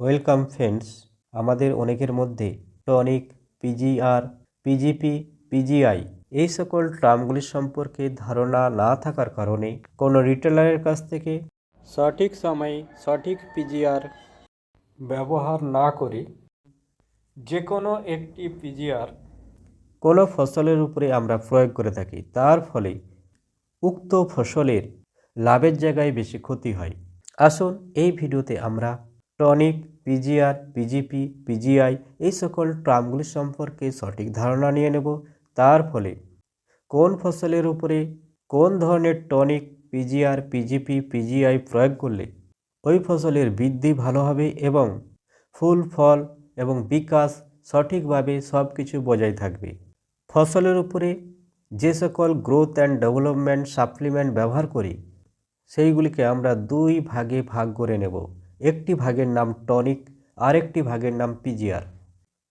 Welcome friends, আমাদের অনেকের মধ্যে টনিক, পিজিআর, পিজিপি, পিজিআই এই সকল ট্রামগুলি সম্পর্কে ধারণা না থাকার কারণে কোনো রিটেলারের কাছ থেকে সঠিক সময়ে সঠিক পিজিআর ব্যবহার না করে যে কোনো একটি পিজিআর কোনো ফসলের উপরে আমরা প্রয়োগ করে থাকি। তার ফলে উক্ত ফসলের লাভের জায়গায় বেশি ক্ষতি হয়। আসুন এই ভিডিওতে আমরা টনিক, পিজিআর, পিজিপি, পিজিআই এই সকল ট্রামগুলি সম্পর্কে সঠিক ধারণা নিয়ে নেব। তার ফলে কোন ফসলের উপরে কোন ধরনের টনিক, পিজিআর, পিজিপি, পিজিআই প্রয়োগ করলে ওই ফসলের বৃদ্ধি ভালো হবে এবং ফুল, ফল এবং বিকাশ সঠিকভাবে সব কিছু বজায় থাকবে? ফসলের উপরে যে সকল গ্রোথ অ্যান্ড ডেভেলপমেন্ট সাপ্লিমেন্ট ব্যবহার করি, সেইগুলিকে আমরা দুই ভাগে ভাগ করে নেব। একটি ভাগের নাম টনিক, আরেকটি ভাগের নাম পিজিআর।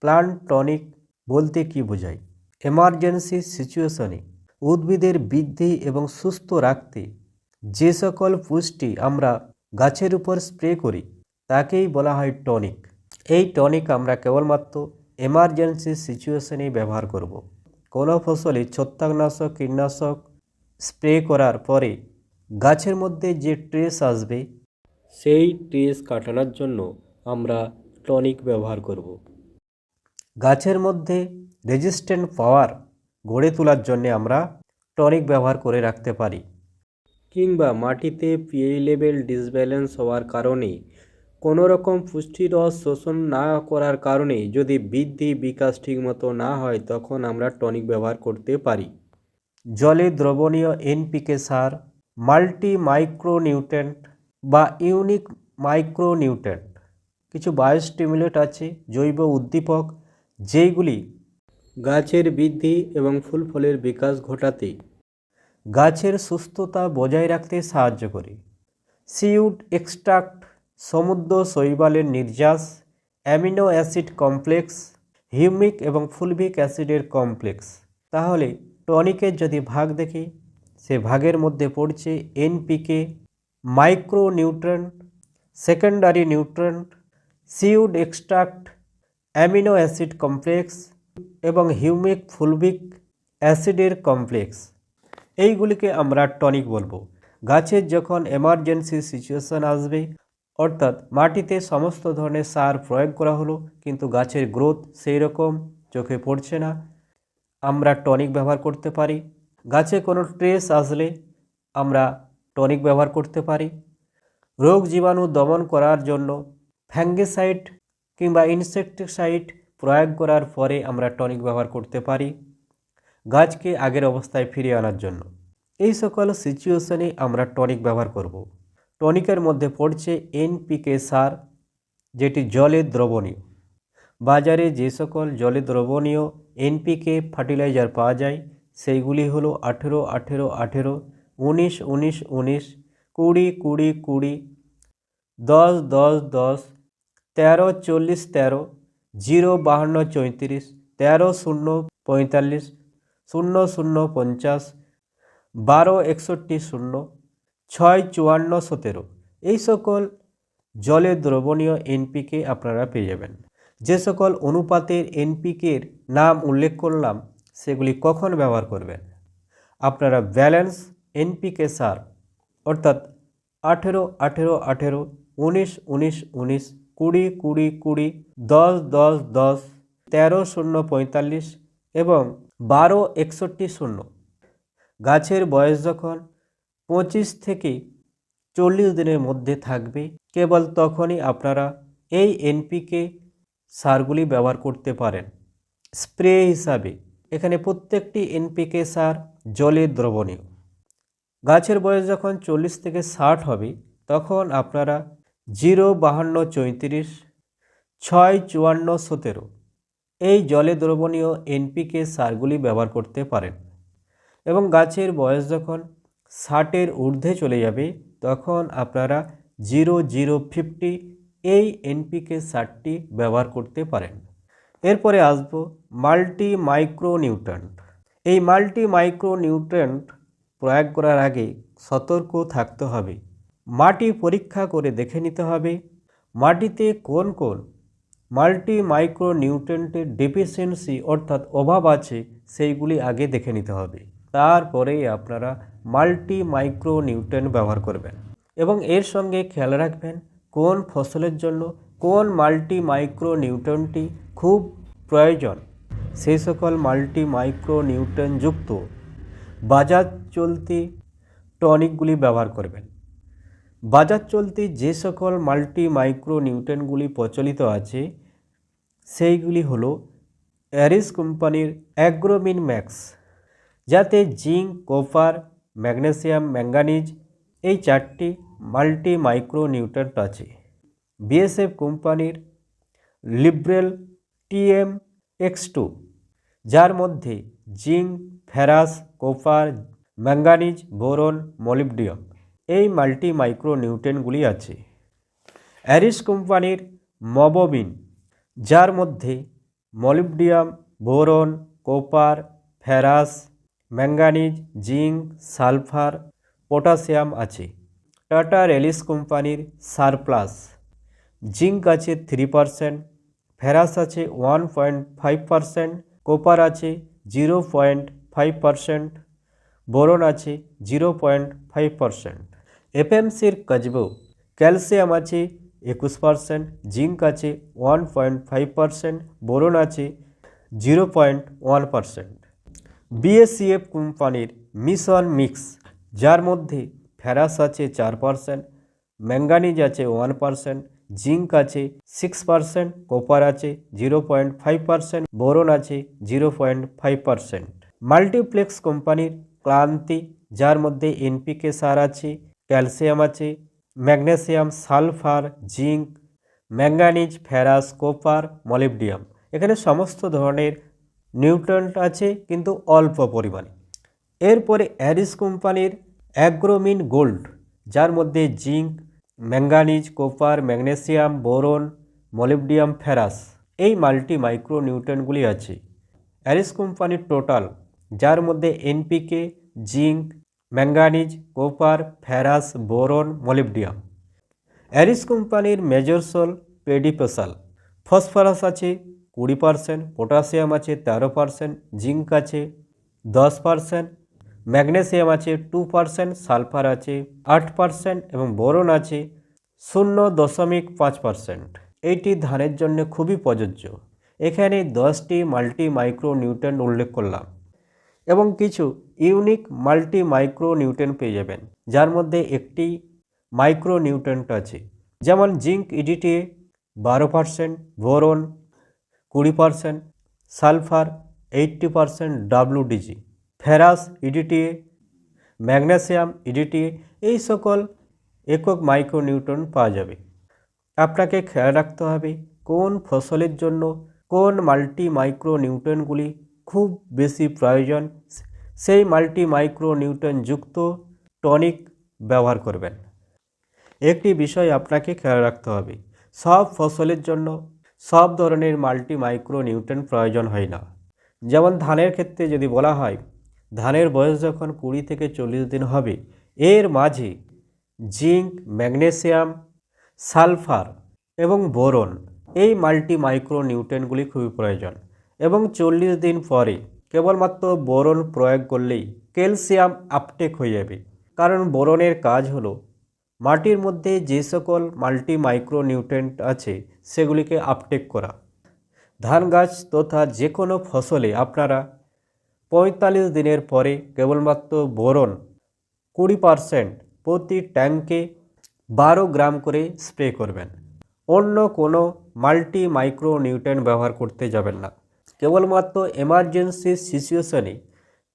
প্লান্ট টনিক বলতে কি বোঝায়? এমার্জেন্সি সিচুয়েশনে উদ্ভিদের বৃদ্ধি এবং সুস্থ রাখতে যে সকল পুষ্টি আমরা গাছের উপর স্প্রে করি, তাকেই বলা হয় টনিক। এই টনিক আমরা কেবলমাত্র এমার্জেন্সি সিচুয়েশনেই ব্যবহার করব। কোনো ফসলে ছত্রাকনাশক, কীটনাশক স্প্রে করার পরে গাছের মধ্যে যে ট্রেস আসবে সেই ট্রেস কাটানোর জন্য আমরা টনিক ব্যবহার করব। গাছের মধ্যে রেজিস্ট্যান্ট পাওয়ার গড়ে তোলার জন্য আমরা টনিক ব্যবহার করে রাখতে পারি কিংবা মাটিতে পিএই লেভেল ডিসব্যালেন্স হওয়ার কারণে, কোনো রকম পুষ্টিরস শোষণ না করার কারণে যদি বৃদ্ধি বিকাশ ঠিকমতো না হয়, তখন আমরা টনিক ব্যবহার করতে পারি জলে দ্রবণীয় এনপিকে সার মাল্টি মাইক্রোনিউট্রেন্ট বা ইউনিক মাইক্রোনিউট্রেন্ট। কিছু বায়োস্টিমুলেট আছে, জৈব উদ্দীপক, যেইগুলি গাছের বৃদ্ধি এবং ফুল ফলের বিকাশ ঘটাতে গাছের সুস্থতা বজায় রাখতে সাহায্য করে। সিউড এক্সট্রাক্ট, সমুদ্র শৈবালের নির্যাস, অ্যামিনো অ্যাসিড কমপ্লেক্স, হিউমিক এবং ফুলভিক অ্যাসিডের কমপ্লেক্স। তাহলে টনিকের যদি ভাগ দেখি, সে ভাগের মধ্যে পড়ছে NPK. Nutrient secondary nutrient, seaweed extract, amino acid complex এবং হিউমিক ফুলভিক অ্যাসিডের কমপ্লেক্স। এইগুলিকে আমরা টনিক বলব। গাছের যখন এমার্জেন্সি সিচুয়েশন আসবে, অর্থাৎ মাটিতে সমস্ত ধরনের সার প্রয়োগ করা হলো, কিন্তু গাছের গ্রোথ সেই রকম, চোখে পড়ছে না। আমরা টনিক ব্যবহার করতে পারি। গাছে কোনো ট্রেস আসলে আমরা টনিক ব্যবহার করতে পারি। রোগ জীবাণু দমন করার জন্য ফ্যাঙ্গিসাইড কিংবা ইনসেকটিসাইড প্রয়োগ করার পরে আমরা টনিক ব্যবহার করতে পারি গাছকে আগের অবস্থায় ফিরিয়ে আনার জন্য। এই সকল সিচুয়েশনে আমরা টনিক ব্যবহার করব। টনিকের মধ্যে পড়ছে এনপিকে সার, যেটি জলে দ্রবণীয়। বাজারে যে সকল জলে দ্রবণীয় এনপিকে ফার্টিলাইজার পাওয়া যায়, সেইগুলি হলো আঠেরো আঠেরো আঠেরো উনিশ উনিশ উনিশ, কুড়ি কুড়ি কুড়ি, দশ দশ দশ, তেরো, চল্লিশ, তেরো, জিরো, বাহান্ন, চৌত্রিশ, তেরো, শূন্য, পঁয়তাল্লিশ, শূন্য শূন্য, পঞ্চাশ, বারো, একষট্টি, শূন্য, ছয়, চুয়ান্ন, সতেরো, এই সকল জলে দ্রবণীয় এনপিকে আপনারা পেয়ে যাবেন। যে সকল অনুপাতের এনপিকের নাম উল্লেখ করলাম, সেগুলি কখন ব্যবহার করবেন? আপনারা ব্যালেন্স এনপিকে সার অর্থাৎ আঠেরো আঠেরো আঠেরো, উনিশ উনিশ উনিশ, কুড়ি কুড়ি কুড়ি, দশ দশ দশ, তেরো, শূন্য, পঁয়তাল্লিশ এবং বারো, একষট্টি, শূন্য। গাছের বয়স যখন পঁচিশ থেকে চল্লিশ দিনের মধ্যে থাকবে, কেবল তখনই আপনারা এই এনপিকে সারগুলি ব্যবহার করতে পারেন। স্প্রে হিসাবে। এখানে প্রত্যেকটি এনপিকে সার জলে দ্রবণীয়। গাছের বয়স যখন চল্লিশ থেকে ষাট হবে, তখন আপনারা জিরো বাহান্ন চৌত্রিশ, ছয় চুয়ান্ন সতেরো এই জলে দ্রবণীয় এনপিকে সারগুলি ব্যবহার করতে পারেন। এবং গাছের বয়স যখন ষাটের ঊর্ধ্বে চলে যাবে, তখন আপনারা জিরো জিরো ফিফটি এই এনপিকে সারটি ব্যবহার করতে পারেন। এরপরে আসব মাল্টি মাইক্রো নিউট্রেন্ট এই মাল্টি মাইক্রো নিউট্রেন্ট প্রয়োগ করার আগে সতর্ক থাকতে হবে। মাটি পরীক্ষা করে দেখে নিতে হবে, মাটিতে কোন কোন মাল্টি মাইক্রো নিউট্রেন্টের ডেফিসিয়েন্সি অর্থাৎ অভাব আছে সেইগুলি আগে দেখে নিতে হবে। তারপরেই আপনারা মাল্টি মাইক্রো নিউট্রেন্ট ব্যবহার করবেন এবং এর সঙ্গে খেয়াল রাখবেন কোন ফসলের জন্য কোন মাল্টি মাইক্রো নিউট্রনটি খুব প্রয়োজন। সেই সকল মাল্টি মাইক্রো নিউট্রনযুক্ত বাজার চলতি টনিকগুলি ব্যবহার করবেন। বাজার চলতি যে সকল মাল্টি মাইক্রো নিউট্রনগুলি প্রচলিত আছে, সেইগুলি হলো অ্যারিস কোম্পানির অ্যাগ্রোমিন ম্যাক্স, যাতে জিঙ্ক, কপার, ম্যাগনেসিয়াম, ম্যাঙ্গানিজ এই চারটি মাল্টি মাইক্রো নিউট্রেন্ট আছে। বিএসএফ কোম্পানির লিব্রেল টিএম এক্স টু, যার মধ্যে zinc, ferrous, copper manganese, boron molybdenum এই মাল্টি মাইক্রো নিউট্রেনগুলি আছে। অ্যারিস কোম্পানির মবোবিন, যার মধ্যে molybdenum boron, copper, ferrous, manganese, zinc, sulphur, potassium আছে। টাটা রেলিস কোম্পানির সারপ্লাস, জিঙ্ক আছে থ্রি পারসেন্ট, ফেরাস আছে one point five percent, copper আছে zero point five percent boron আছে জিরো পয়েন্ট ফাইভ পারসেন্ট। এফএমসির কাজবেও ক্যালসিয়াম আছে একুশ পারসেন্ট, জিঙ্ক আছে one point five percent, boron আছে zero point one percent. BSCF কোম্পানির মিশন মিক্স, যার মধ্যে ফেরাস আছে চার পারসেন্ট, ম্যাঙ্গানিজ আছে ওয়ান পারসেন্ট, জিঙ্ক আছে সিক্স পারসেন্ট, কোপার আছে zero point five percent, boron আছে zero point five percent. Multiplex কোম্পানির ক্লান্তি, যার মধ্যে এনপিকে সার আছে, ক্যালসিয়াম আছে, magnesium, sulphur, zinc, manganese, ferrous, copper, molybdenum. এখানে সমস্ত ধরনের নিউট্রেন্ট আছে, কিন্তু অল্প পরিমাণে। এরপরে অ্যারিস কোম্পানির অ্যাগ্রোমিন গোল্ড, যার মধ্যে zinc, manganese, copper, magnesium, boron, molybdenum, ferrous, এই মাল্টি মাইক্রো নিউট্রেনগুলি আছে। অ্যারিস কোম্পানির টোটাল যার মধ্যে NPK, zinc manganese copper, ferrous, boron, molybdenum. Aries কোম্পানির মেজরসল পেডিপেসাল। ফসফরাস আছে কুড়ি পারসেন্ট, পটাশিয়াম আছে তেরো পারসেন্ট, জিঙ্ক আছে দশ পারসেন্ট, ম্যাগনেসিয়াম আছে টু পারসেন্ট, সালফার আছে আট পারসেন্ট এবং বোরন আছে শূন্য দশমিক পাঁচ পারসেন্ট। এইটি ধানের জন্য খুবই প্রযোজ্য। এখানে দশটি মাল্টি মাইক্রো নিউট্রেন উল্লেখ করলাম। এবং কিছু ইউনিক মাল্টি মাইক্রো নিউট্রেন পেয়ে যাবেন, যার মধ্যে একটি মাইক্রো নিউট্রেন্ট আছে। যেমন জিঙ্ক ইডিটিএ বারো পারসেন্ট, বোরন কুড়ি percent, sulphur eighty percent WDG ferrous EDTA magnesium EDTA এই সকল একক মাইক্রোনিউট্রন পাওয়া যাবে। আপনাকে খেয়াল রাখতে হবে কোন ফসলের জন্য কোন মাল্টি মাইক্রো নিউট্রনগুলি খুব বেশি প্রয়োজন। সেই মাল্টি মাইক্রো নিউট্রনযুক্ত টনিক ব্যবহার করবেন। একটি বিষয় আপনাকে খেয়াল রাখতে হবে, সব ফসলের জন্য সব ধরনের মাল্টি মাইক্রো নিউট্রন প্রয়োজন হয় না। যেমন ধানের ক্ষেত্রে যদি বলা হয়, ধানের বয়স যখন কুড়ি থেকে চল্লিশ দিন হবে, এর মাঝে জিঙ্ক, ম্যাগনেসিয়াম, সালফার এবং বোরন এই মাল্টি মাইক্রো নিউট্রেনগুলি খুবই প্রয়োজন। এবং চল্লিশ দিন পরে কেবলমাত্র বোরন প্রয়োগ করলেই ক্যালসিয়াম আপটেক হয়ে যাবে। কারণ বোরনের কাজ হলো মাটির মধ্যে যে সকল মাল্টি মাইক্রো নিউট্রেন্ট আছে সেগুলিকে আপটেক করা। ধান গাছ তথা যে কোনো ফসলে আপনারা পঁয়তাল্লিশ দিনের পরে কেবলমাত্র বোরন কুড়ি পারসেন্ট প্রতি ট্যাঙ্কে বারো গ্রাম করে স্প্রে করবেন। অন্য কোনো মাল্টি মাইক্রো নিউট্রেন ব্যবহার করতে যাবেন না। কেবলমাত্র এমার্জেন্সি সিচুয়েশনে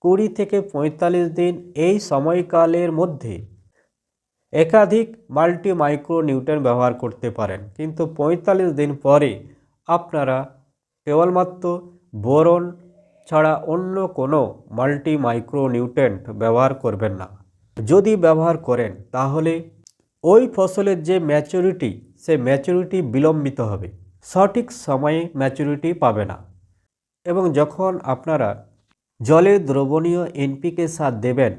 কুড়ি থেকে পঁয়তাল্লিশ দিন এই সময়কালের মধ্যে একাধিক মাল্টি মাইক্রো নিউট্রেন ব্যবহার করতে পারেন। কিন্তু পঁয়তাল্লিশ দিন পরে আপনারা কেবলমাত্র বোরন ছাড়া অন্য কোনো মাল্টি মাইক্রো নিউট্রেন্ট ব্যবহার করবেন না। যদি ব্যবহার করেন, তাহলে ওই ফসলের যে ম্যাচুরিটি সে ম্যাচুরিটি বিলম্বিত হবে। সঠিক সময়ে ম্যাচুরিটি পাবে না। এবং যখন আপনারা জলে দ্রবণীয় এনপিকে সার দেবেন,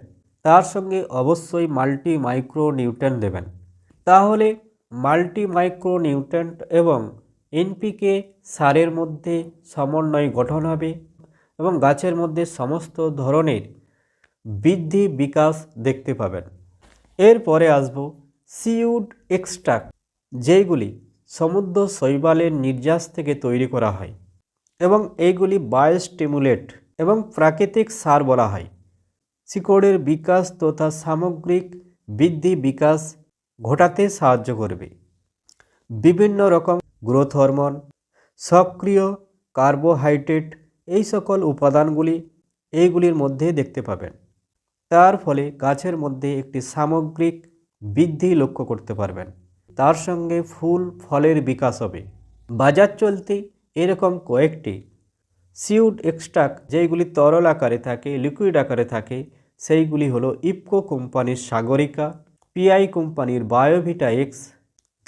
তার সঙ্গে অবশ্যই মাল্টি মাইক্রো নিউট্রেন দেবেন। তাহলে মাল্টি মাইক্রো মাইক্রোনিউট্রেন্ট এবং এনপিকে সারের মধ্যে সমন্বয় গঠন হবে এবং গাছের মধ্যে সমস্ত ধরনের বৃদ্ধি বিকাশ দেখতে পাবেন। এরপরে আসব সিউড এক্সট্রাক্ট, যেইগুলি সমুদ্র শৈবালের নির্যাস থেকে তৈরি করা হয়। এবং এইগুলি বায়োস্টিমুলেট এবং প্রাকৃতিক সার বলা হয়। শিকড়ের বিকাশ তথা সামগ্রিক বৃদ্ধি বিকাশ ঘটাতে সাহায্য করবে। বিভিন্ন রকম গ্রোথ হরমোন, সক্রিয় কার্বোহাইড্রেট, এই সকল উপাদানগুলি এইগুলির মধ্যে দেখতে পাবেন। তার ফলে গাছের মধ্যে একটি সামগ্রিক বৃদ্ধি লক্ষ্য করতে পারবেন। তার সঙ্গে ফুল ফলের বিকাশ হবে। বাজার চলতে এরকম কয়েকটি সিউড এক্সট্রাক্ট যেইগুলি তরল আকারে থাকে, লিকুইড আকারে থাকে, সেইগুলি হলো ইপকো কোম্পানির সাগরিকা, পিআই কোম্পানির বায়োভিটা এক্স,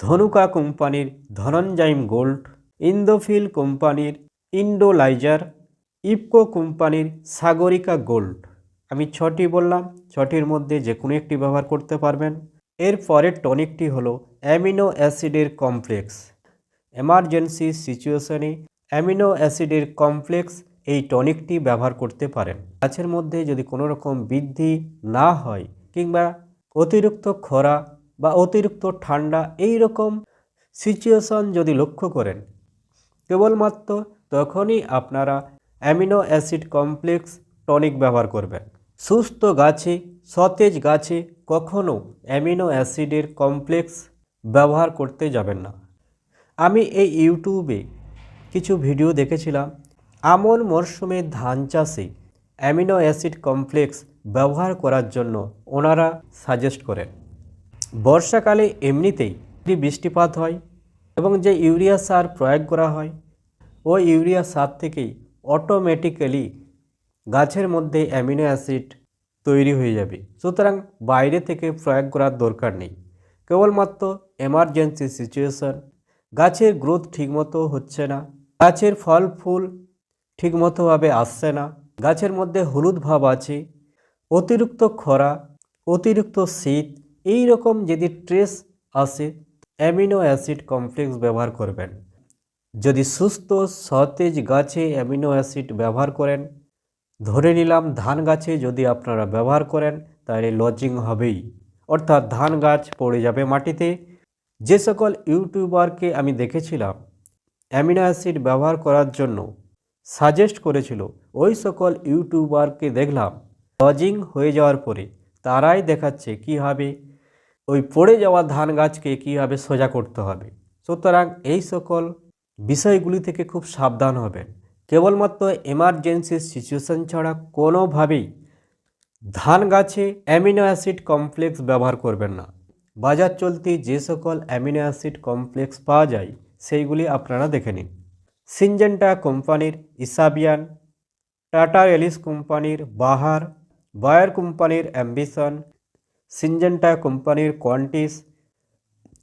ধনুকা কোম্পানির ধনঞ্জাইম গোল্ড, ইন্দোফিল কোম্পানির ইন্ডোলাইজার, ইপকো কোম্পানির সাগরিকা গোল্ড। আমি ছটি বললাম, ছটির মধ্যে যে কোনো একটি ব্যবহার করতে পারবেন। এর পরের টনিকটি হলো অ্যামিনো অ্যাসিডের কমপ্লেক্স। এমার্জেন্সি সিচুয়েশনে অ্যামিনো অ্যাসিডের কমপ্লেক্স এই টনিকটি ব্যবহার করতে পারেন। গাছের মধ্যে যদি কোনো রকম বৃদ্ধি না হয় কিংবা অতিরিক্ত খরা বা অতিরিক্ত ঠান্ডা এই রকম সিচুয়েশন যদি লক্ষ্য করেন, কেবলমাত্র তখনই আপনারা অ্যামিনো অ্যাসিড কমপ্লেক্স টনিক ব্যবহার করবেন। সুস্থ গাছে, সতেজ গাছে কখনও অ্যামিনো অ্যাসিডের কমপ্লেক্স ব্যবহার করতে যাবেন না। আমি এই ইউটিউবে কিছু ভিডিও দেখেছিলাম। আমন মরশুমে ধান চাষে অ্যামিনো অ্যাসিড কমপ্লেক্স ব্যবহার করার জন্য ওনারা সাজেস্ট করেন। বর্ষাকালে এমনিতেই যদি বৃষ্টিপাত হয় এবং যে ইউরিয়া সার প্রয়োগ করা হয়, ওই ইউরিয়া সার থেকেই অটোমেটিক্যালি গাছের মধ্যে অ্যামিনো অ্যাসিড তৈরি হয়ে যাবে। সুতরাং বাইরে থেকে প্রয়োগ করার দরকার নেই। কেবলমাত্র এমার্জেন্সি সিচুয়েশন গাছের গ্রোথ ঠিকমতো হচ্ছে না, গাছের ফল, ফুল ঠিকমতোভাবে আসছে না, গাছের মধ্যে হলুদ ভাব আছে, অতিরিক্ত খরা, অতিরিক্ত শীত, এই রকম যদি ট্রেস আসে, অ্যামিনো অ্যাসিড কমপ্লেক্স ব্যবহার করবেন। যদি সুস্থ, সতেজ গাছে অ্যামিনো অ্যাসিড ব্যবহার করেন, ধরে নিলাম ধান গাছে যদি আপনারা ব্যবহার করেন, তাহলে লজিং হবেই। অর্থাৎ ধান গাছ পড়ে যাবে মাটিতে যে সকল ইউটিউবারকে আমি দেখেছিলাম, অ্যামিনো অ্যাসিড ব্যবহার করার জন্য সাজেস্ট করেছিল, ওই সকল ইউটিউবারকে দেখলাম, লজিং হয়ে যাওয়ার পরে তারাই দেখাচ্ছে কীভাবে ওই পড়ে যাওয়া ধান গাছকে কীভাবে সোজা করতে হবে। সুতরাং এই সকল বিষয়গুলি থেকে খুব সাবধান হবেন। কেবলমাত্র এমার্জেন্সি সিচুয়েশন ছাড়া কোনোভাবেই ধান গাছে অ্যামিনো অ্যাসিড কমপ্লেক্স ব্যবহার করবেন না। বাজার চলতি যে সকল অ্যামিনো অ্যাসিড কমপ্লেক্স পাওয়া যায়, সেইগুলি আপনারা দেখে নিন। সিনজেন্টা কোম্পানির, ইসাবিয়ান, টাটা এলিস কোম্পানির, বাহার, বায়ার কোম্পানির অ্যাম্বিশন, সিনজেন্টা কোম্পানির কোয়ান্টিস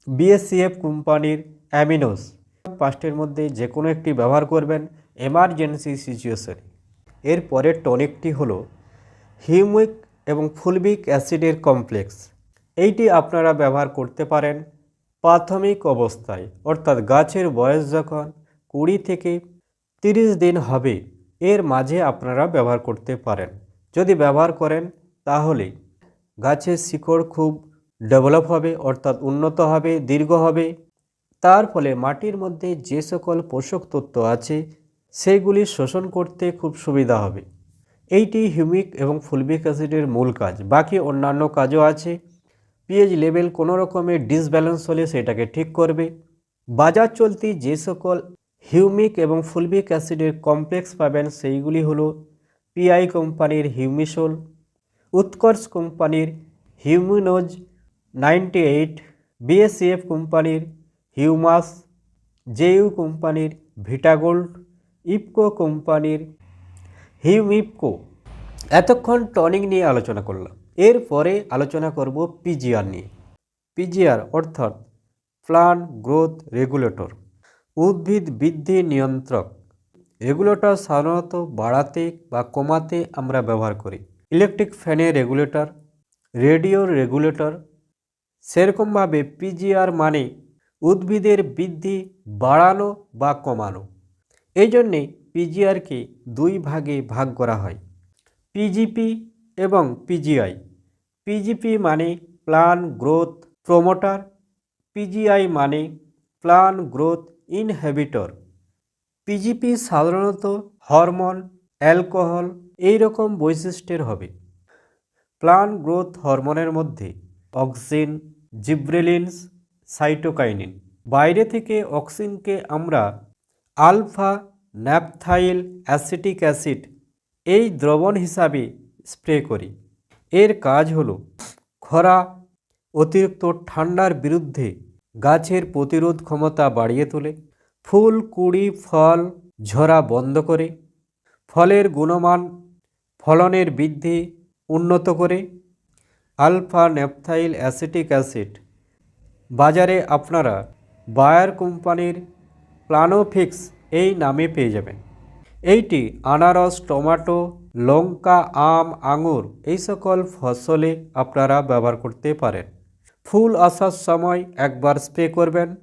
বিএসসিএফ কোম্পানির অ্যামিনোস। পাঁচটির মধ্যে যে কোনো একটি ব্যবহার করবেন এমার্জেন্সি সিচুয়েশনে। এর পরের টনিকটি হলো হিউমিক এবং ফুলবিক অ্যাসিডের কমপ্লেক্স। এইটি আপনারা ব্যবহার করতে পারেন প্রাথমিক অবস্থায়, অর্থাৎ গাছের বয়স যখন কুড়ি থেকে তিরিশ দিন হবে, এর মাঝে আপনারা ব্যবহার করতে পারেন। যদি ব্যবহার করেন, তাহলে গাছের শিকড় খুব ডেভেলপ হবে, অর্থাৎ উন্নত হবে, দীর্ঘ হবে। তার ফলে মাটির মধ্যে যে সকল পোষক তত্ত্ব আছে, সেগুলি শোষণ করতে খুব সুবিধা হবে। এইটি হিউমিক এবং ফুলবিক অ্যাসিডের মূল কাজ। বাকি অন্যান্য কাজও আছে। পিএইচ লেভেল কোনো রকমের ডিসব্যালেন্স হলে সেটাকে ঠিক করবে। বাজার চলতি যে সকল হিউমিক এবং ফুলবিক অ্যাসিডের কমপ্লেক্স পাবেন সেইগুলি হলো পিআই কোম্পানির হিউমিসোল উৎকর্ষ কোম্পানির হিউমিনোজ নাইনটি এইট বিএসএফ কোম্পানির হিউমাস জেইউ কোম্পানির ভিটাগোল্ড ইপকো কোম্পানির হিউমিপকো এতক্ষণ টনিক নিয়ে আলোচনা করলাম। এরপরে আলোচনা করব পিজিআর নিয়ে। পিজিআর অর্থাৎ প্লান্ট গ্রোথ রেগুলেটর, উদ্ভিদ বৃদ্ধি নিয়ন্ত্রক। রেগুলেটর সাধারণত বাড়াতে বা কমাতে আমরা ব্যবহার করি। ইলেকট্রিক ফ্যানের রেগুলেটর, রেডিওর রেগুলেটর। সেরকমভাবে পিজিআর মানে উদ্ভিদের বৃদ্ধি বাড়ানো বা কমানো। এই জন্যে পিজিআরকে দুই ভাগে ভাগ করা হয়, পিজিপি এবং পিজিআই। পিজিপি মানে প্লান গ্রোথ প্রোমোটার পিজিআই মানে প্লান গ্রোথ ইনহেবিটর পিজিপি সাধারণত হরমোন অ্যালকোহল এই রকম বৈশিষ্ট্যের হবে। প্লান গ্রোথ হরমোনের মধ্যে অক্সিন জিব্রেলিনস সাইটোকাইনিন বাইরে থেকে অক্সিনকে আমরা আলফা ন্যাপথাইল অ্যাসিটিক অ্যাসিড এই দ্রবণ হিসাবে স্প্রে করি। এর কাজ হলো খরা, অতিরিক্ত ঠান্ডার বিরুদ্ধে গাছের প্রতিরোধ ক্ষমতা বাড়িয়ে তোলে, ফুল, কুড়ি, ফল, ঝরা বন্ধ করে, ফলের গুণমান, ফলনের বৃদ্ধি উন্নত করে, আলফা ন্যাপথাইল অ্যাসিটিক অ্যাসিড। বাজারে আপনারা বায়ার কোম্পানির প্লানোফিক্স এই নামে পেয়ে যাবেন। এইটি আনারস, টমেটো লঙ্কা, আম, আঙুর এই সকল ফসলে আপনারা ব্যবহার করতে পারেন। ফুল আসার সময় একবার স্প্রে করবেন।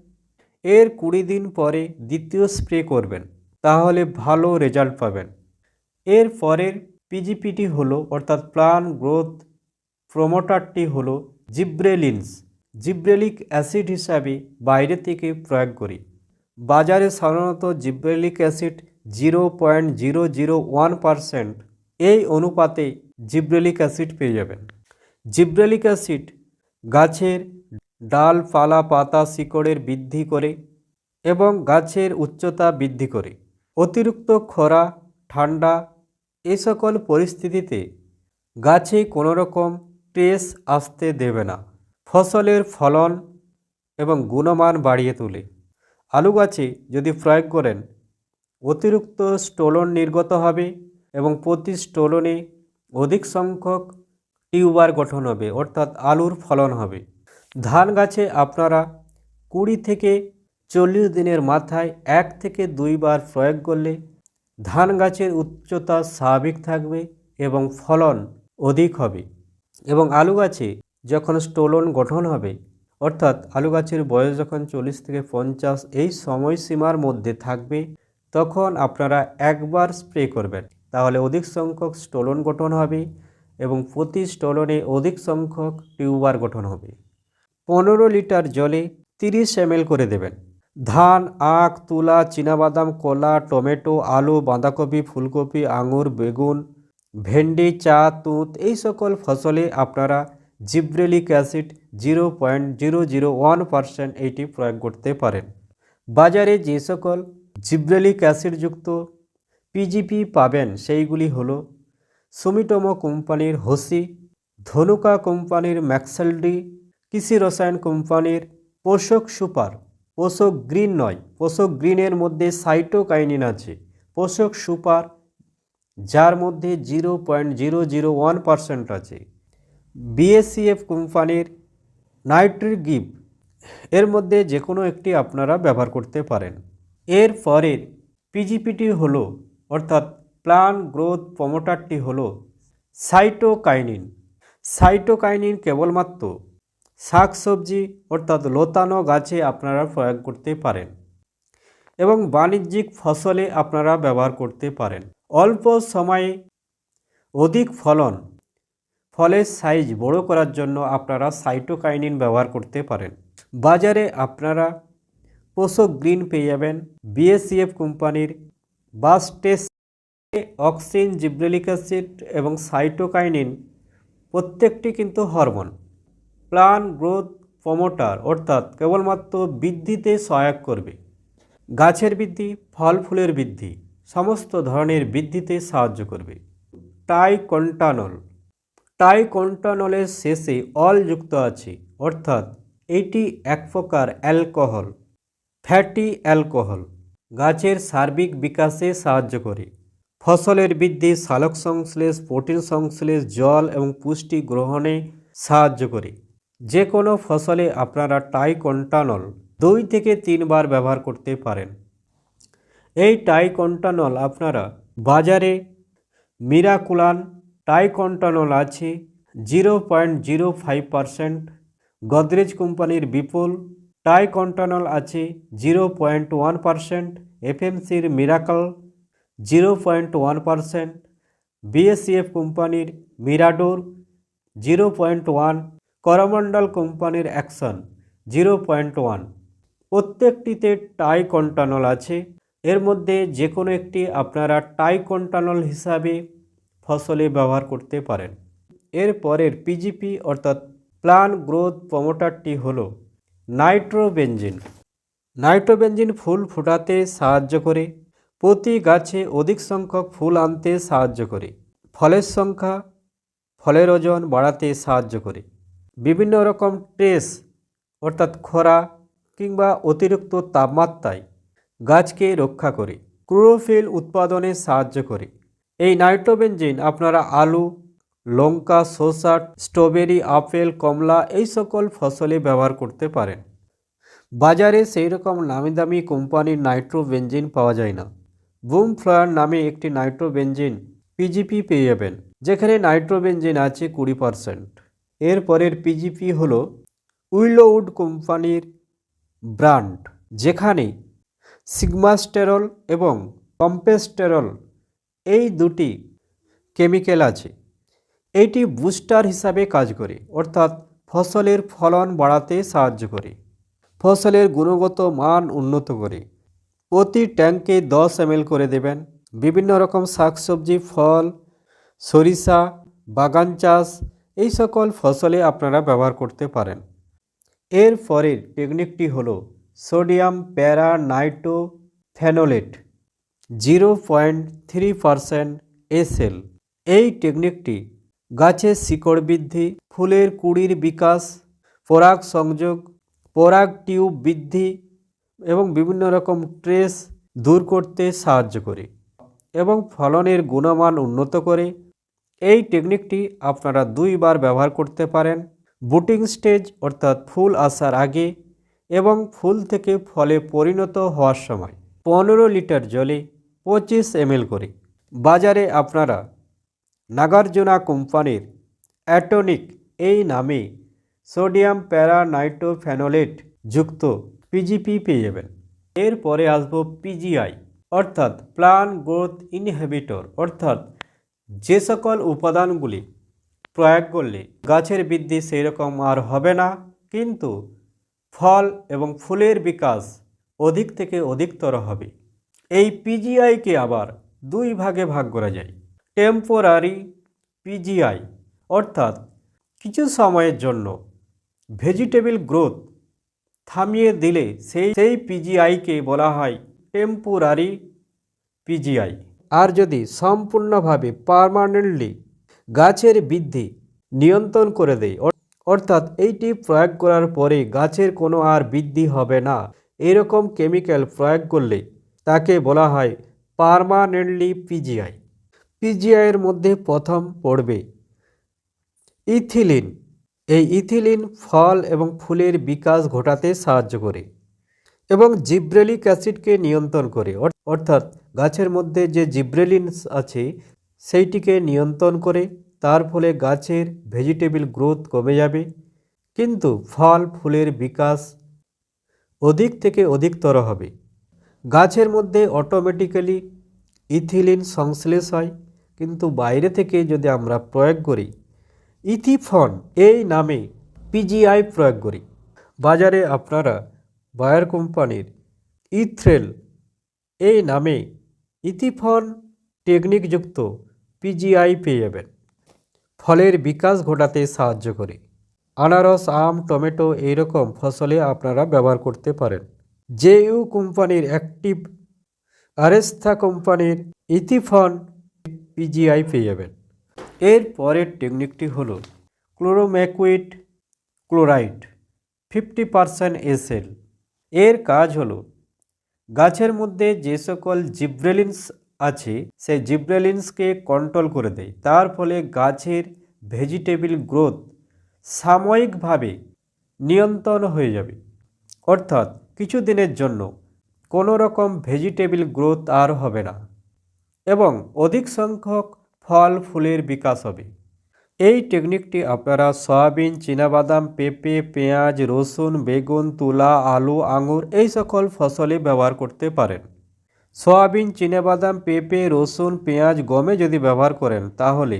এর কুড়ি দিন পরে দ্বিতীয় স্প্রে করবেন। তাহলে ভালো রেজাল্ট পাবেন। এর পরের পিজিপিটি হলো, অর্থাৎ প্লান গ্রোথ প্রোমোটারটি হলো জিব্রেলিনস। জিব্রেলিক অ্যাসিড হিসাবে বাইরে থেকে প্রয়োগ করি। বাজারে সাধারণত gibberellic acid zero point zero zero one percent এই অনুপাতে জিব্রেলিক অ্যাসিড পেয়ে যাবেন। জিব্রেলিক অ্যাসিড গাছের ডাল পালা পাতা, শিকড়ের বৃদ্ধি করে এবং গাছের উচ্চতা বৃদ্ধি করে। অতিরিক্ত খরা, ঠান্ডা এই সকল পরিস্থিতিতে গাছে কোনো রকম ট্রেস আসতে দেবে না। ফসলের ফলন এবং গুণমান বাড়িয়ে তোলে। আলু গাছে যদি প্রয়োগ করেন, অতিরিক্ত স্টোলন নির্গত হবে। এবং প্রতি স্টোলনে অধিক সংখ্যক টিউবার গঠন হবে, অর্থাৎ আলুর ফলন হবে। ধান গাছে আপনারা কুড়ি থেকে চল্লিশ দিনের মাথায় এক থেকে দুইবার প্রয়োগ করলে ধান গাছের উচ্চতা স্বাভাবিক থাকবে এবং ফলন অধিক হবে। এবং আলু গাছে যখন স্টোলন গঠন হবে, অর্থাৎ আলু গাছের বয়স যখন চল্লিশ থেকে পঞ্চাশ এই সময়সীমার মধ্যে থাকবে, তখন আপনারা একবার স্প্রে করবেন। তাহলে অধিক সংখ্যক স্টোলন গঠন হবে এবং প্রতি স্টোলনে অধিক সংখ্যক টিউবার গঠন হবে। পনেরো লিটার জলে তিরিশ এম করে দেবেন। ধান, আখ, তুলা, চীনাবাদাম, কলা, টমেটো, আলু, বাঁধাকপি, ফুলকপি, আঙুর, বেগুন, ভেন্ডি, চা, তুঁত এই সকল ফসলে আপনারা gibberellic acid zero point zero zero one percent এইটি প্রয়োগ করতে পারেন। বাজারে যে সকল জিব্রেলিক অ্যাসিডযুক্ত পিজিপি পাবেন, সেইগুলি হলো সুমিটোমো কোম্পানির হোসি, ধনুকা কোম্পানির ম্যাক্সেলডি কৃষি রসায়ন কোম্পানির পোষক সুপার, পোষক গ্রিন নয়, পোষক গ্রিনের মধ্যে সাইটোকাইনিন আছে, পোষক সুপার, যার মধ্যে zero point zero zero one percent আছে। বিএসসিএফ কোম্পানির নাইট্রিক গিভ, এর মধ্যে যে কোনো একটি আপনারা ব্যবহার করতে পারেন। এর পরের পিজিপিটি হলো অর্থাৎ প্লান গ্রোথ প্রমোটারটি হল সাইটোকাইনিন। সাইটোকাইনিন কেবলমাত্র শাকসবজি অর্থাৎ লতানো গাছে আপনারা প্রয়োগ করতে পারেন এবং বাণিজ্যিক ফসলে আপনারা ব্যবহার করতে পারেন। অল্প সময়ে অধিক ফলন ফলের সাইজ বড় করার জন্য আপনারা সাইটোকাইনিন ব্যবহার করতে পারেন। বাজারে আপনারা পোষক গ্রিন পেয়ে যাবেন বিএসসিএফ কোম্পানির বাসটেস অক্সিন, জিব্রেলিক অ্যাসিড এবং সাইটোকাইনিন প্রত্যেকটি কিন্তু হরমোন প্লান গ্রোথ প্রমোটার, অর্থাৎ কেবলমাত্র বৃদ্ধিতে সহায়ক করবে। গাছের বৃদ্ধি ফল ফুলের বৃদ্ধি, সমস্ত ধরনের বৃদ্ধিতে সাহায্য করবে। টাইকন্টানল। টাইকন্টানলের শেষে অল যুক্ত আছে, অর্থাৎ এটি এক প্রকার অ্যালকোহল, ফ্যাটি অ্যালকোহল। গাছের সার্বিক বিকাশে সাহায্য করে। ফসলের বৃদ্ধি সালোক সংশ্লেষ, প্রোটিন সংশ্লেষ, জল এবং পুষ্টি গ্রহণে সাহায্য করে। যে কোনো ফসলে আপনারা টাইকন্টানল দুই থেকে তিনবার ব্যবহার করতে পারেন। এই টাইকন্টানল আপনারা বাজারে মিরাকুলান টাইকন্টানল আছে, zero point zero five percent. Godrej কোম্পানির বিপুল টাইকন্টানল আছে zero point one percent, এফএমসির miracle zero point one percent BSCF কোম্পানির মিরাডোর জিরো পয়েন্ট ওয়ান করমণ্ডল কোম্পানির অ্যাকশন জিরো পয়েন্ট ওয়ান। প্রত্যেকটিতে টাইকন্টানল আছে, এর মধ্যে যে কোনো একটি আপনারা টাইকন্টানল হিসাবে ফসলে ব্যবহার করতে পারেন। এর পরের পিজিপি অর্থাৎ প্লান গ্রোথ প্রমোটারটি হল নাইট্রোবেঞ্জিন। নাইট্রোবেঞ্জিন ফুল ফোটাতে সাহায্য করে, প্রতি গাছে অধিক সংখ্যক ফুল আনতে সাহায্য করে। ফলের সংখ্যা, ফলের ওজন বাড়াতে সাহায্য করে। বিভিন্ন রকম ট্রেস অর্থাৎ খরা কিংবা অতিরিক্ত তাপমাত্রায় গাছকে রক্ষা করে। ক্লোরোফিল উৎপাদনে সাহায্য করে। এই নাইট্রোবেঞ্জিন আপনারা আলু লঙ্কা, শসা, স্ট্রবেরি, আপেল, কমলা এই সকল ফসলে ব্যবহার করতে পারেন। বাজারে সেই রকম নামি দামি কোম্পানির নাইট্রোবেঞ্জিন পাওয়া যায় না। বুম ফ্লায়ার নামে একটি নাইট্রোবেঞ্জিন পিজিপি পেয়ে যাবেন, যেখানে নাইট্রোবেঞ্জিন আছে কুড়ি পারসেন্ট এরপরের পিজিপি হল উইলোউড কোম্পানির ব্র্যান্ড, যেখানে সিগমাস্টেরল এবং কম্পেস্টেরল এই দুটি কেমিক্যাল আছে। এইটি বুস্টার হিসাবে কাজ করে, অর্থাৎ ফসলের ফলন বাড়াতে সাহায্য করে। ফসলের গুণগত মান উন্নত করে। প্রতি ট্যাঙ্কে দশ এম করে দেবেন। বিভিন্ন রকম শাকসবজি, ফল, সরিষা, বাগান চাষ, এই সকল ফসলে আপনারা ব্যবহার করতে পারেন। এর পরের টেকনিকটি হলো sodium para nitro phenolate zero point three percent SL এই টেকনিকটি গাছের শিকড় বৃদ্ধি, ফুলের কুড়ির বিকাশ, পরাগ সংযোগ, পরাগ টিউব বৃদ্ধি এবং বিভিন্ন রকম ট্রেস দূর করতে সাহায্য করে এবং ফলনের গুণমান উন্নত করে। এই টেকনিকটি আপনারা দুইবার ব্যবহার করতে পারেন। বুটিং স্টেজ অর্থাৎ ফুল আসার আগে এবং ফুল থেকে ফলে পরিণত হওয়ার সময়। পনেরো লিটার জলে পঁচিশ এমএল করে। বাজারে আপনারা নাগার্জুনা কোম্পানির অ্যাটনিক এই নামে সোডিয়াম প্যারা নাইট্রোফেনোলেট যুক্ত পিজিপি পেয়ে যাবেন। এরপরে আসব পিজিআই অর্থাৎ প্লান গ্রোথ ইনহিবিটর, অর্থাৎ যে সকল উপাদানগুলি প্রয়োগ করলে গাছের বৃদ্ধি সেই রকম আর হবে না, কিন্তু ফল এবং ফুলের বিকাশ অধিক থেকে অধিকতর হবে। এই পিজিআইকে আবার দুই ভাগে ভাগ করা যায়। টেম্পোরারি পিজিআই অর্থাৎ কিছু সময়ের জন্য ভেজিটেবল গ্রোথ থামিয়ে দিলে সেই সেই পিজিআইকে বলা হয় টেম্পোরারি পিজিআই আর যদি সম্পূর্ণভাবে পারমানেন্টলি গাছের বৃদ্ধি নিয়ন্ত্রণ করে দেয় অর্থাৎ এইটি প্রয়োগ করার পরে গাছের কোনো আর বৃদ্ধি হবে না, এরকম কেমিক্যাল প্রয়োগ করলে তাকে বলা হয় পারমানেন্টলি পিজিআই পিজিআইয়ের মধ্যে প্রথম পড়বে। ইথিলিন। এই ইথিলিন ফল এবং ফুলের বিকাশ ঘটাতে সাহায্য করে এবং জিব্রেলিক অ্যাসিডকে নিয়ন্ত্রণ করে। অর্থাৎ গাছের মধ্যে যে জিব্রেলিন আছে, সেইটিকে নিয়ন্ত্রণ করে, তার ফলে গাছের ভেজিটেবল গ্রোথ কমে যাবে। কিন্তু ফল ফুলের বিকাশ অধিক থেকে অধিকতর হবে। গাছের মধ্যে অটোমেটিক্যালি ইথিলিন সংশ্লেষ হয়। কিন্তু বাইরে থেকে যদি আমরা প্রয়োগ করি, ইথিফন এই নামে পিজিআই প্রয়োগ করি। বাজারে আপনারা বায়ার কোম্পানির ইথ্রেল এই নামে ইথিফন টেকনিকযুক্ত পিজিআই পেয়ে যাবেন। ফলের বিকাশ ঘটাতে সাহায্য করে। আনারস, আম, টমেটো এইরকম ফসলে আপনারা ব্যবহার করতে পারেন। জেইউ কোম্পানির অ্যাক্টিভ আরেস্থা কোম্পানির ইথিফন পিজিআই পেয়ে যাবেন। এর পরের টেকনিকটি হল chlormequat chloride fifty percent SL এর কাজ হলো গাছের মধ্যে যে সকল জিব্রেলিন্স আছে, সেই জিব্রেলিন্সকে কন্ট্রোল করে দেয়। তার ফলে গাছের ভেজিটেবল গ্রোথ সাময়িকভাবে নিয়ন্ত্রণ হয়ে যাবে। অর্থাৎ কিছু দিনের জন্য কোনো রকম ভেজিটেবল গ্রোথ আর হবে না। এবং অধিক সংখ্যক ফল, ফুলের বিকাশ হবে। এই টেকনিকটি আপনারা সয়াবিন, চীনাবাদাম, পেঁপে, পেঁয়াজ, রসুন, বেগুন, তুলা, আলু, আঙুর এই সকল ফসলে ব্যবহার করতে পারেন। সয়াবিন, চীনাবাদাম, পেঁপে, রসুন, পেঁয়াজ, গমে যদি ব্যবহার করেন, তাহলে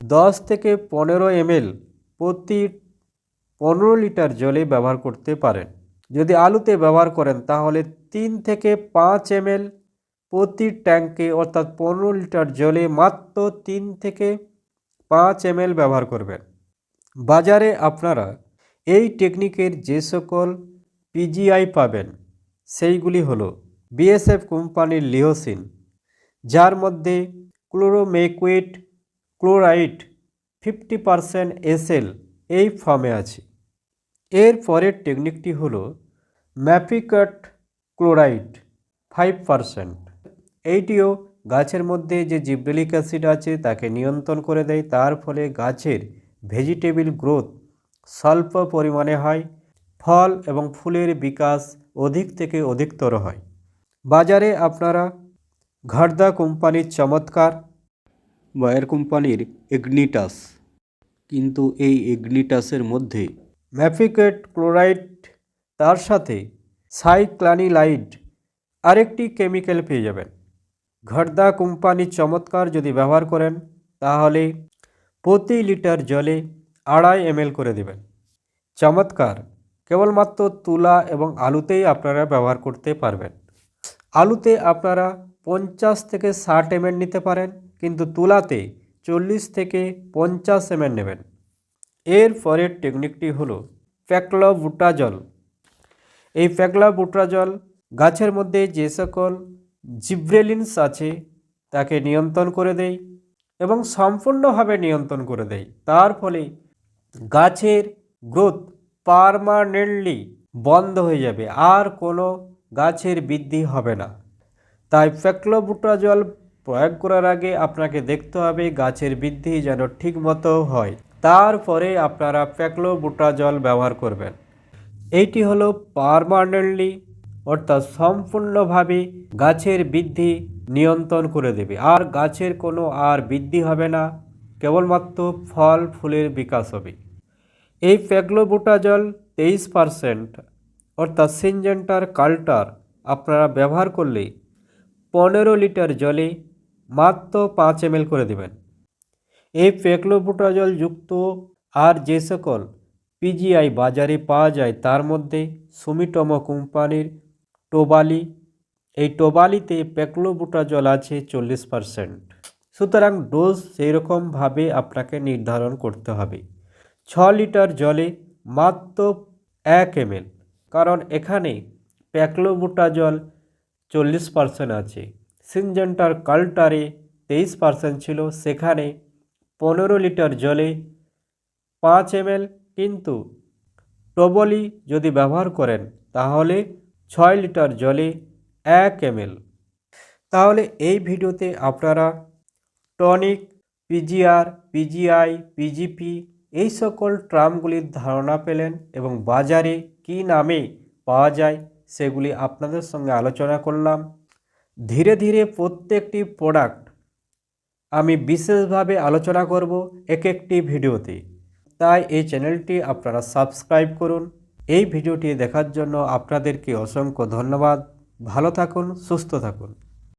দশ থেকে পনেরো এমএল প্রতি পনেরো লিটার জলে ব্যবহার করতে পারেন। যদি আলুতে ব্যবহার করেন, তাহলে তিন থেকে পাঁচ এমএল প্রতি ট্যাঙ্কে অর্থাৎ পনেরো লিটার জলে মাত্র তিন থেকে পাঁচ এমএল ব্যবহার করবেন। বাজারে আপনারা এই টেকনিকের যে সকল পিজিআই পাবেন, সেইগুলি হলো বিএসএফ কোম্পানির লিওসিন, যার মধ্যে chlormequat chloride fifty percent SL এই ফর্মে আছে। এর পরের টেকনিকটি হলো ম্যাপিকাট ক্লোরাইড, ফাইভ পারসেন্ট। এইটিও গাছের মধ্যে যে জিব্রেলিক অ্যাসিড আছে তাকে নিয়ন্ত্রণ করে দেয় তার ফলে গাছের ভেজিটেবল গ্রোথ স্বল্প পরিমাণে হয় ফল এবং ফুলের বিকাশ অধিক থেকে অধিকতর হয়। বাজারে আপনারা ঘাটদা কোম্পানির চমৎকার বয়ার কোম্পানির এগনিটাস। কিন্তু এই এগনিটাসের মধ্যে ম্যাফিকেট ক্লোরাইড তার সাথে সাইক্লানিলাইড আরেকটি কেমিক্যাল পেয়ে যাবেন। ঘরদা কোম্পানির চমৎকার যদি ব্যবহার করেন, তাহলে প্রতি লিটার জলে আড়াই এমএল করে দেবেন। চমৎকার। কেবলমাত্র তুলা এবং আলুতেই আপনারা ব্যবহার করতে পারবেন। আলুতে আপনারা পঞ্চাশ থেকে ষাট এমএল নিতে পারেন, কিন্তু তুলাতে চল্লিশ থেকে পঞ্চাশ এমএল নেবেন। এর পরের টেকনিকটি হলো জল। এই প্যাকলোবুটাজল গাছের মধ্যে যে সকল জিব্রেলিনস আছে, তাকে নিয়ন্ত্রণ করে দেয় এবং সম্পূর্ণভাবে নিয়ন্ত্রণ করে দেয় তার ফলে গাছের গ্রোথ পারমানেন্টলি বন্ধ হয়ে যাবে, আর কোনো গাছের বৃদ্ধি হবে না। তাই ফ্যাক্লোবুটা জল প্রয়োগ করার আগে আপনাকে দেখতে হবে গাছের বৃদ্ধি যেন ঠিক মতো হয় তারপরে আপনারা ফ্যাক্লোবুটা জল ব্যবহার করবেন। এইটি হলো পারমানেন্টলি অর্থাৎ সম্পূর্ণভাবে গাছের বৃদ্ধি নিয়ন্ত্রণ করে দেবে। আর গাছের কোনো আর বৃদ্ধি হবে না, কেবলমাত্র ফল, ফুলের বিকাশ হবে। এই প্যাগলোবুটাজল তেইশ পারসেন্ট, অর্থাৎ সিনজেন্টার কাল্টার আপনারা ব্যবহার করলে পনেরো লিটার জলে মাত্র পাঁচ এম করে দেবেন। এই প্যাগলোবুটাজল যুক্ত আর যে সকল পিজিআই বাজারে পাওয়া যায়, তার মধ্যে সুমিটম কোম্পানির টোবালি, এই টোবালিতে প্যাকলোবুটাজল আছে চল্লিশ পারসেন্ট সুতরাং ডোজ সেই রকমভাবে আপনাকে নির্ধারণ করতে হবে। ছ লিটার জলে মাত্র এক এমএল, কারণ এখানে প্যাকলোবুটা জল চল্লিশ পার্সেন্ট আছে। সিনজেন্টার কাল্টারে তেইশ পার্সেন্ট ছিল, সেখানে পনেরো লিটার জলে পাঁচ এমএল, কিন্তু টবলি যদি ব্যবহার করেন, তাহলে ছয় লিটার জলে এক এমএল। তাহলে এই ভিডিওতে আপনারা টনিক, পিজিআর, পিজিআই, পিজিপি এই সকল ট্রামগুলির ধারণা পেলেন এবং বাজারে কি নামে পাওয়া যায় সেগুলি আপনাদের সঙ্গে আলোচনা করলাম। ধীরে ধীরে প্রত্যেকটি প্রোডাক্ট আমি বিশেষভাবে আলোচনা করব এক একটি ভিডিওতে। তাই এই চ্যানেলটি আপনারা সাবস্ক্রাইব করুন এই ভিডিওটি দেখার জন্য আপনাদেরকে অসংখ্য ধন্যবাদ। ভালো থাকুন সুস্থ থাকুন।